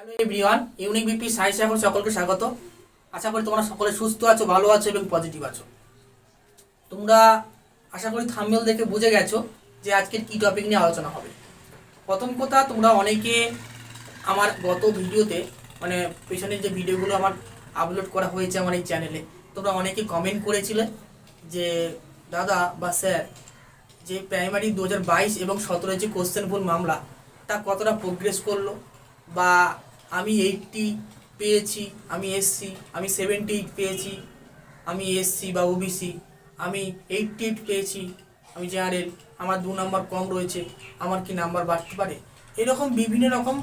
Hello everyone unique BP science এখন সকলকে স্বাগত। আশা করি তোমরা সকলে সুস্থ আছো, ভালো আছো এবং পজিটিভ আছো। তোমরা আশা করি থাম্বেল দেখে বুঝে গেছো যে আজকের কি টপিক নিয়ে আলোচনা হবে। প্রথম কথা, তোমরা অনেকে আমার গত ভিডিওতে মানে পেছনের যে ভিডিওগুলো আমার আপলোড করা হয়েছে আমার এই চ্যানেলে তোমরা অনেকে কমেন্ট করেছিলে যে, দাদা বা স্যার যে প্রাইমারি দু হাজার বাইশ এবং সতেরো যে কোশ্চেন ভুল মামলা, তা কতটা প্রোগ্রেস করল? বা আমি এইটটি পেয়েছি, আমি এসসি আমি সেভেন্টি এইট পেয়েছি, আমি এসসি বা ওবিসি আমি এইটটি এইট পেয়েছি। আমি জেনারেল আমার দু নাম্বার কম রয়েছে, আমার কি নাম্বার বাড়তে পারে? এরকম বিভিন্ন রকম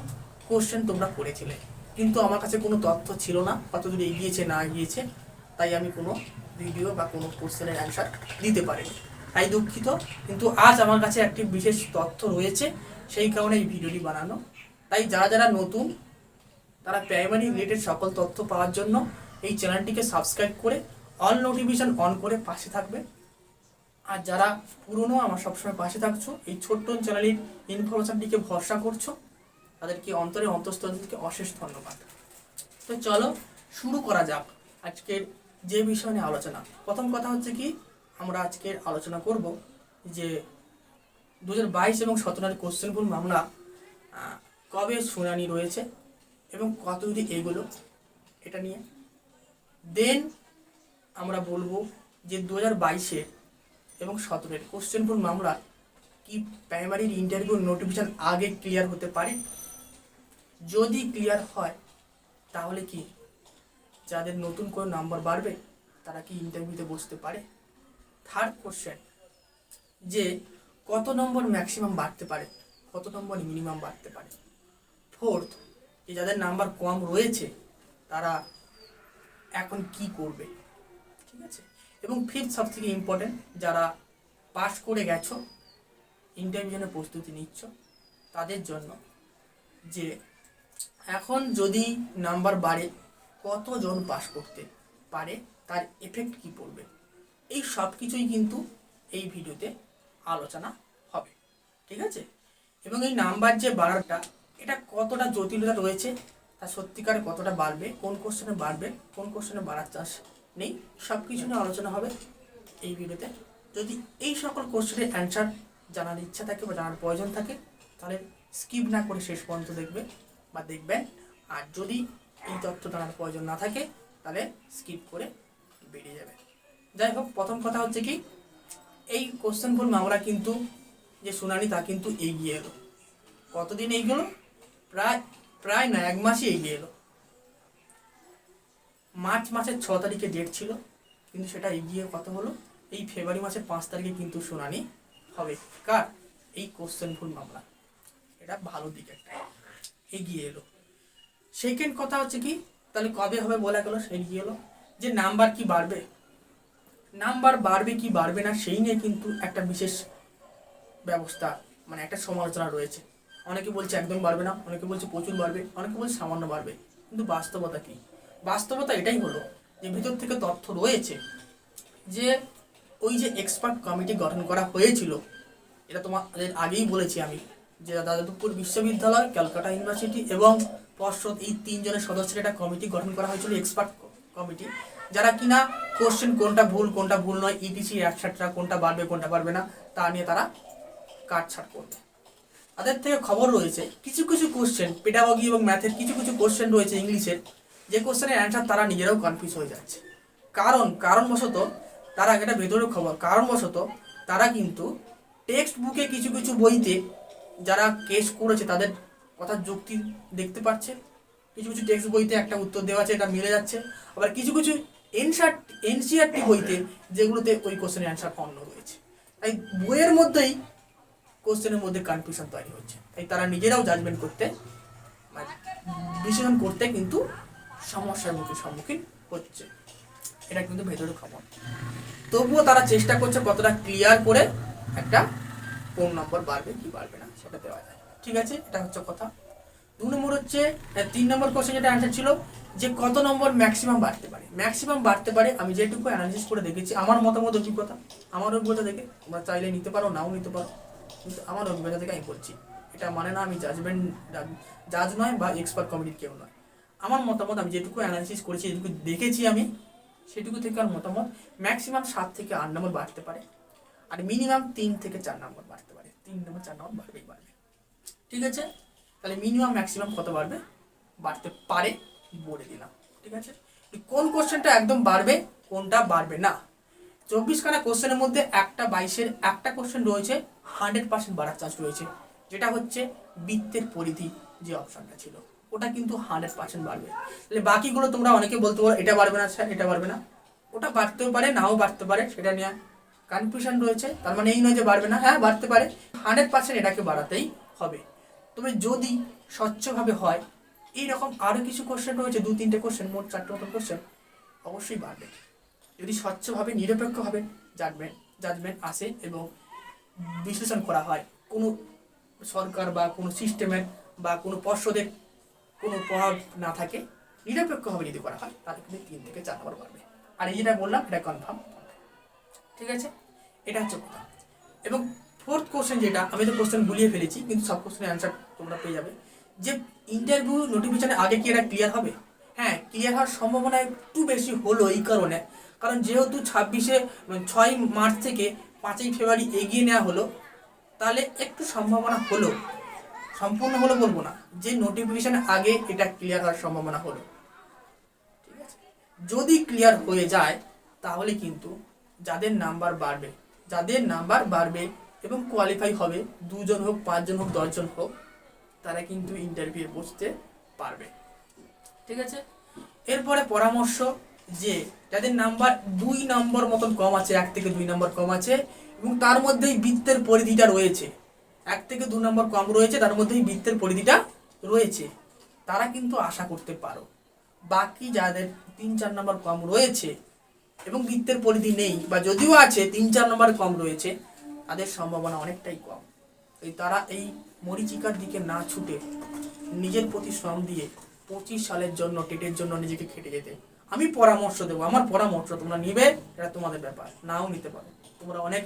কোশ্চেন তোমরা করেছিলে। কিন্তু আমার কাছে কোনো তথ্য ছিল না, কতদূর এগিয়েছে, না এগিয়েছে, তাই আমি কোনো ভিডিও বা কোনো কোশ্চেনের অ্যান্সার দিতে পারিনি। তাই দুঃখিত, কিন্তু আজ আমার কাছে একটি বিশেষ তথ্য রয়েছে, সেই কারণে এই ভিডিওটি বানানো। তাই যারা যারা নতুন তারা প্রাইমারি রিলেটেড সকল তথ্য পাওয়ার জন্য এই চ্যানেলটিকে সাবস্ক্রাইব করে অল নোটিফিকেশন অন করে পাশে থাকবে। আর যারা পুরনো আমার সবসময় পাশে থাকছো, এই ছোট্ট চ্যানেলের ইনফরমেশনটিকে ভরসা করছ, তাদেরকে অন্তরে অন্তঃস্থল অশেষ ধন্যবাদ। তো চলো শুরু করা যাক আজকের যে বিষয় নিয়ে আলোচনা। প্রথম কথা হচ্ছে কি, আমরা আজকের আলোচনা করব যে দু হাজার বাইশ এবং সতেরোর কোশ্চেনফুল মামলা কবে শুনানি রয়েছে এবং কত যদি এগুলো, এটা নিয়ে। দেন আমরা বলব যে দু হাজার বাইশে এবং সতেরোর কোশ্চেনফুল মামলা, কি প্রাইমারির ইন্টারভিউ নোটিফিকেশন আগে ক্লিয়ার হতে পারে? যদি ক্লিয়ার হয়, তাহলে কি? যাদের নতুন করে নাম্বার বাড়বে, তারা কি ইন্টারভিউতে বসতে পারে? থার্ড কোশ্চেন যে কত নম্বর ম্যাক্সিমাম বাড়তে পারে? কত নম্বর মিনিমাম বাড়তে পারে? ফোর্থ যে যাদের নাম্বার কম রয়েছে, তারা এখন কি করবে? ঠিক আছে? এবং ফিফথ সব থেকে ইম্পর্টেন্ট যারা পাস করে গেছো ইন্টারভিউ জন্য প্রস্তুতি নিচ্ছ, তাদের জন্য যে এখন যদি নাম্বার বাড়ে, কতজন পাস করতে পারে, তার এফেক্ট কি পড়বে? এই সব কিছুই কিন্তু এই ভিডিওতে আলোচনা হবে। ঠিক আছে? এবং এই নাম্বার যে বাড়াটা এটা কতটা জটিলতা রয়েছে তা সত্যিকারে কতটা বাড়বে, কোন কোশ্চেনে বাড়বে, কোন কোশ্চেনে বাড়ার চান্স নেই সব কিছু নিয়ে আলোচনা হবে এই ভিডিওতে। যদি এই সকল কোশ্চেনের অ্যান্সার জানার ইচ্ছা থাকে বা জানার প্রয়োজন থাকে, তাহলে স্কিপ না করে শেষ পর্যন্ত দেখবে বা দেখবেন। আর যদি এই তথ্য জানার প্রয়োজন না থাকে, তাহলে স্কিপ করে বেরিয়ে যাবে। যাই হোক, প্রথম কথা হচ্ছে কি, এই কোশ্চেন ভুল মামলা কিন্তু যে শুনানি তা কিন্তু এগিয়ে এলো। কতদিন এগিয়ে প্রায় প্রায় না, এক মাসই এগিয়ে এলো। মার্চ মাসের ছ তারিখে ডেট ছিল, কিন্তু সেটা এগিয়ে কত হলো? এই ফেব্রুয়ারি মাসের পাঁচ তারিখে কিন্তু শুনানি হবে। কার? এই কোশ্চেন ভুল মামলা। এটা ভালো দিক একটা। এগিয়ে এলো। সেকেন্ড কথা হচ্ছে কি, তাহলে কবে হবে বলা গেল এগিয়ে এলো। যে নাম্বার কি বাড়বে? নাম্বার বাড়বে কি বাড়বে না, সেই নিয়ে কিন্তু একটা বিশেষ ব্যবস্থা মানে একটা সমালোচনা রয়েছে। অনেকে বলছে একদম বাড়বে না, অনেকে বলছে প্রচুর বাড়বে, অনেকে বলছে সামান্য বাড়বে। কিন্তু বাস্তবতা কি? বাস্তবতা এটাই হলো যে ভিতর থেকে তথ্য রয়েছে যে ওই যে এক্সপার্ট কমিটি গঠন করা হয়েছিল, এটা তোমাদের আগেই বলেছি আমি, যে যাদবপুর বিশ্ববিদ্যালয়, ক্যালকাটা ইউনিভার্সিটি এবং পর্ষদ এই তিনজনের সদস্যের একটা কমিটি গঠন করা হয়েছিল এক্সপার্ট কমিটি যারা কিনা কোশ্চেন কোনটা ভুল কোনটা ভুল নয় E ইটিসি একসাথে কোনটা বাড়বে কোনটা বাড়বে না, তা নিয়ে তারা কাটছাট করবে। তাদের থেকে খবর রয়েছে। কিছু কিছু কোশ্চেন পেডাগগি এবং ম্যাথের কিছু কিছু কোশ্চেন রয়েছে ইংলিশের যে কোশ্চেনের অ্যান্সার তারা নিজেরাও কনফিউজ হয়ে যাচ্ছে। কারণ, কারণবশত তারা এটা ভেতরের খবর। কারণবশত তারা কিন্তু টেক্সট বুকে কিছু কিছু বইতে যারা কেস করেছে তাদের কথা যুক্তি দেখতে পাচ্ছে। কিছু কিছু টেক্সট বইতে একটা উত্তর দেওয়া আছে, এটা মিলে যাচ্ছে। আবার কিছু কিছু এনসার এনসিআরটি বইতে যেগুলোতে ওই কোশ্চেনের অ্যান্সার অন্য রয়েছে। তাই বইয়ের মধ্যেই কোশ্চেনের মধ্যে কনফিউশন তৈরি হচ্ছে। তাই তারা নিজেরাও জাজমেন্ট করতে মানে ডিসিশন করতে কিন্তু সমস্যার মুখে সম্মুখীন হচ্ছে। এটা কিন্তু ভেতরের খবর। তবুও তারা চেষ্টা করছে কতটা ক্লিয়ার করে একটা কোন নম্বর বাড়বে কি বাড়বে না সেটা দেওয়া যায়। ঠিক আছে? এটা হচ্ছে কথা। দু নম্বর হচ্ছে তিন নম্বর কোশ্চেন যেটা অ্যান্সার ছিল যে কত নম্বর ম্যাক্সিমাম বাড়তে পারে? ম্যাক্সিমাম বাড়তে পারে, আমি যেটুকু অ্যানালিসিস করে দেখেছি, আমার মতামত অভিজ্ঞতা, আমার অভিজ্ঞতা দেখে তোমরা চাইলে নিতে পারো, নাও নিতে পারো। কিন্তু আমার অভিজ্ঞতা থেকে আমি বলছি, এটা মানে না আমি জাজমেন্ট জাজ নয় বা এক্সপার্ট কমিটির কেউ নয়। আমার মতামত আমি যেটুকু অ্যানালিসিস করেছি, যেটুকু দেখেছি আমি, সেটুকু থেকে আমার মতামত ম্যাক্সিমাম সাত থেকে আট নম্বর বাড়তে পারে আর মিনিমাম তিন থেকে চার নম্বর বাড়তে পারে। তিন নম্বর, চার নম্বর বাড়বেই বাড়বে। ঠিক আছে? তাহলে মিনিমাম ম্যাক্সিমাম কত বাড়বে? বাড়তে পারে বলে দিলাম। ঠিক আছে? কোন কোশ্চেনটা একদম বাড়বে, কোনটা বাড়বে না? চব্বিশখানা কোশ্চেনের মধ্যে একটা বাইশের একটা কোশ্চেন রয়েছে হান্ড্রেড পার্সেন্ট বাড়ার চান্স রয়েছে। যেটা হচ্ছে বৃত্তের পরিধি যে অপশনটা ছিল, ওটা কিন্তু হান্ড্রেড পার্সেন্ট বাড়বে। তাহলে বাকিগুলো তোমরা অনেকে বলতে পারো, এটা বাড়বে না স্যার এটা বাড়বে না। ওটা বাড়তেও পারে, নাও বাড়তে পারে, সেটা নিয়ে কনফিউশন রয়েছে। তার মানে এই নয় যে বাড়বে না হ্যাঁ বাড়তে পারে। হান্ড্রেড পার্সেন্ট এটাকে বাড়াতেই হবে। তবে যদি স্বচ্ছভাবে হয়, এইরকম আরও কিছু কোশ্চেন রয়েছে দু তিনটে কোশ্চেন মোট চারটে মতো কোশ্চেন অবশ্যই বাড়বে। যদি স্বচ্ছভাবে, নিরপেক্ষভাবে জাজমেন্ট জাজমেন্ট আসে এবং বিশ্লেষণ করা হয়, কোনো সরকার বা কোনো সিস্টেমের বা কোনো পর্ষদের কোনো প্রভাব না থাকে, নিরপেক্ষভাবে যদি করা হয়, তাহলে কিন্তু তিন থেকে চার নম্বর পারবে আর এই যেটা বললাম, এটা কনফার্ম ঠিক আছে? এটা হচ্ছে কথা। এবং ফোর্থ কোশ্চেন যেটা, আমি তো কোশ্চেন ভুলিয়ে ফেলেছি, কিন্তু সব কোশ্চেনের অ্যান্সার তোমরা পেয়ে যাবে। যে ইন্টারভিউ নোটিফিকেশনের আগে কি এটা ক্লিয়ার হবে? হ্যাঁ ক্লিয়ার হওয়ার সম্ভাবনা একটু বেশি হলো এই কারণে। কারণ যেহেতু ছাব্বিশে ছয় মার্চ থেকে পাঁচই ফেব্রুয়ারি এগিয়ে নেওয়া হলো, তাহলে একটু সম্ভাবনা হলো। সম্পূর্ণ হলো বলব না, যে নোটিফিকেশনের আগে এটা ক্লিয়ার হওয়ার সম্ভাবনা হলো। ঠিক আছে? যদি ক্লিয়ার হয়ে যায়, তাহলে কিন্তু যাদের নাম্বার বাড়বে, যাদের নাম্বার বাড়বে এবং কোয়ালিফাই হবে, দুজন হোক, পাঁচজন হোক, দশজন হোক, তারা কিন্তু ইন্টারভিউ বসতে পারবে। ঠিক আছে? এরপরে পরামর্শ যে যাদের নাম্বার দুই নম্বর মতন কম আছে, এক থেকে দুই নম্বর কম আছে, এবং তার মধ্যেই বৃত্তের পরিধিটা রয়েছে। এক থেকে দু নম্বর কম রয়েছে, তার মধ্যেই বৃত্তের পরিধিটা রয়েছে। তারা কিন্তু আশা করতে পারো। বাকি যাদের তিন চার নম্বর কম রয়েছে, এবং বৃত্তের পরিধি নেই, বা যদিও আছে তিন চার নম্বর কম রয়েছে, তাদের সম্ভাবনা অনেকটাই কম। এই তারা এই মরিচিকার দিকে না ছুটে নিজের প্রতি শ্রম দিয়ে পঁচিশ সালের জন্য টেটের জন্য নিজেকে খেটে যেতে। আমি পরামর্শ দেবো, আমার পরামর্শ তোমরা নিবে, এটা তোমাদের ব্যাপার, নাও নিতে পারো। তোমরা অনেক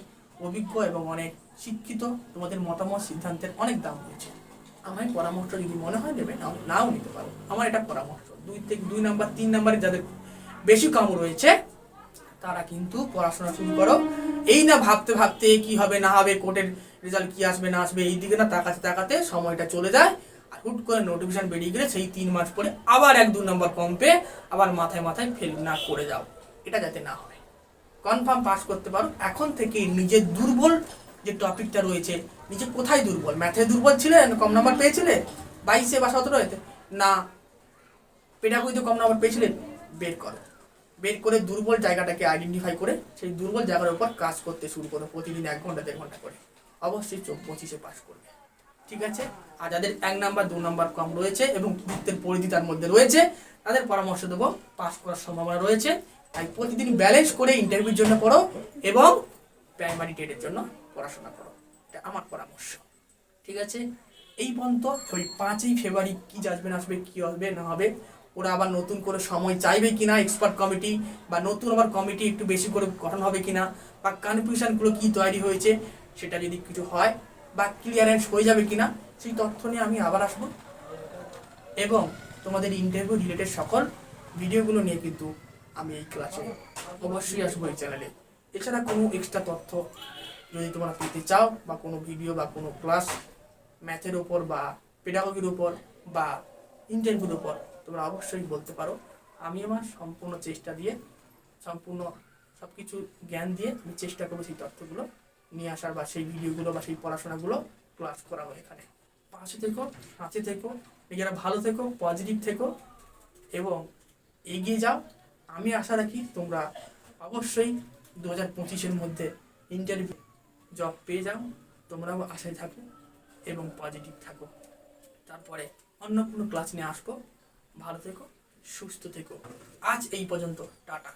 অভিজ্ঞ এবং অনেক শিক্ষিত, তোমাদের মতামত, সিদ্ধান্তের অনেক দাম রয়েছে। আমার পরামর্শ যদি মনে হয় দেবে নাও নাও নিতে পারো। আমার এটা পরামর্শ। দুই থেকে দুই নাম্বার, তিন নাম্বারে যাদের বেশি কাম রয়েছে, তারা কিন্তু পড়াশোনা শুরু করো। এই না ভাবতে ভাবতে কি হবে, না হবে, কোর্টের রেজাল্ট কি আসবে, না আসবে, এই দিকে না তাকাতে তাকাতে সময়টা চলে যায়। হুট করে নোটিফিকেশন বেরিয়ে গেলে সেই তিন মাস পরে আবার এক দু নম্বর কম পেয়ে আবার মাথায় মাথায় ফেল না করে যাও। এটা যাতে না হয়। কনফার্ম পাস করতে পারো। এখন থেকে নিজের দুর্বল যে টপিকটা রয়েছে, নিজে কোথায় দুর্বল? ম্যাথে দুর্বল ছিলে? কম নাম্বার পেয়েছিলে? বাইশে বা সতেরোতে না। পেডাগুইতে কম নাম্বার পেয়েছিলেন বের করো। বের করে দুর্বল জায়গাটাকে আইডেন্টিফাই করে সেই দুর্বল জায়গার উপর কাজ করতে শুরু করো প্রতিদিন এক ঘণ্টা, দেড় ঘণ্টা করে। অবশ্যই পঁচিশে পাস করবে। ঠিক আছে? আর যাদের এক নাম্বার, দু নাম্বার কম রয়েছে এবং বৃত্তের পরিধি তার মধ্যে রয়েছে, তাদের পরামর্শ দেবো পাস করার সম্ভাবনা রয়েছে। তাই প্রতিদিন ব্যালেন্স করে ইন্টারভিউর জন্য পড়ো এবং প্রাইমারি টেটের জন্য পড়াশোনা করো। এটা আমার পরামর্শ। ঠিক আছে? এই পর্যন্ত ওই পাঁচই ফেব্রুয়ারি কি জাজমেন্ট আসবে, কী হবে, না হবে, ওরা আবার নতুন করে সময় চাইবে কি না এক্সপার্ট কমিটি বা নতুন আবার কমিটি একটু বেশি করে গঠন হবে কি না বা কনফিউশনগুলো কী তৈরি হয়েছে, সেটা যদি কিছু হয় বা ক্লিয়ারেন্স হয়ে যাবে কিনা, সেই তথ্য নিয়ে আমি আবার আসব। এবং তোমাদের ইন্টারভিউ রিলেটেড সকল ভিডিওগুলো নিয়ে কিন্তু আমি এই ক্লাসে অবশ্যই আসব এই চ্যানেলে এছাড়া কোনো এক্সট্রা তথ্য যদি তোমরা পেতে চাও, বা কোনো ভিডিও বা কোনো ক্লাস ম্যাথের ওপর বা পেডাগগির উপর, বা ইন্টারভিউর ওপর তোমরা অবশ্যই বলতে পারো। আমি আমার সম্পূর্ণ চেষ্টা দিয়ে, সম্পূর্ণ সব কিছু জ্ঞান দিয়ে আমি চেষ্টা করব সেই তথ্যগুলো নিয়ে আসার বা সেই ভিডিওগুলো বা সেই পড়াশোনাগুলো ক্লাস করাবো এখানে। পাশে থেকো, সাথে থেকো নিজেরা ভালো থেকো পজিটিভ থেকো এবং এগিয়ে যাও। আমি আশা রাখি তোমরা অবশ্যই দু হাজার পঁচিশের মধ্যে ইন্টারভিউ জব পেয়ে যাও। তোমরাও আশায় থাকো এবং পজিটিভ থাকো। তারপরে অন্য কোনো ক্লাস নিয়ে আসব। ভালো থেকো, সুস্থ থেকো। আজ এই পর্যন্ত, টাটা।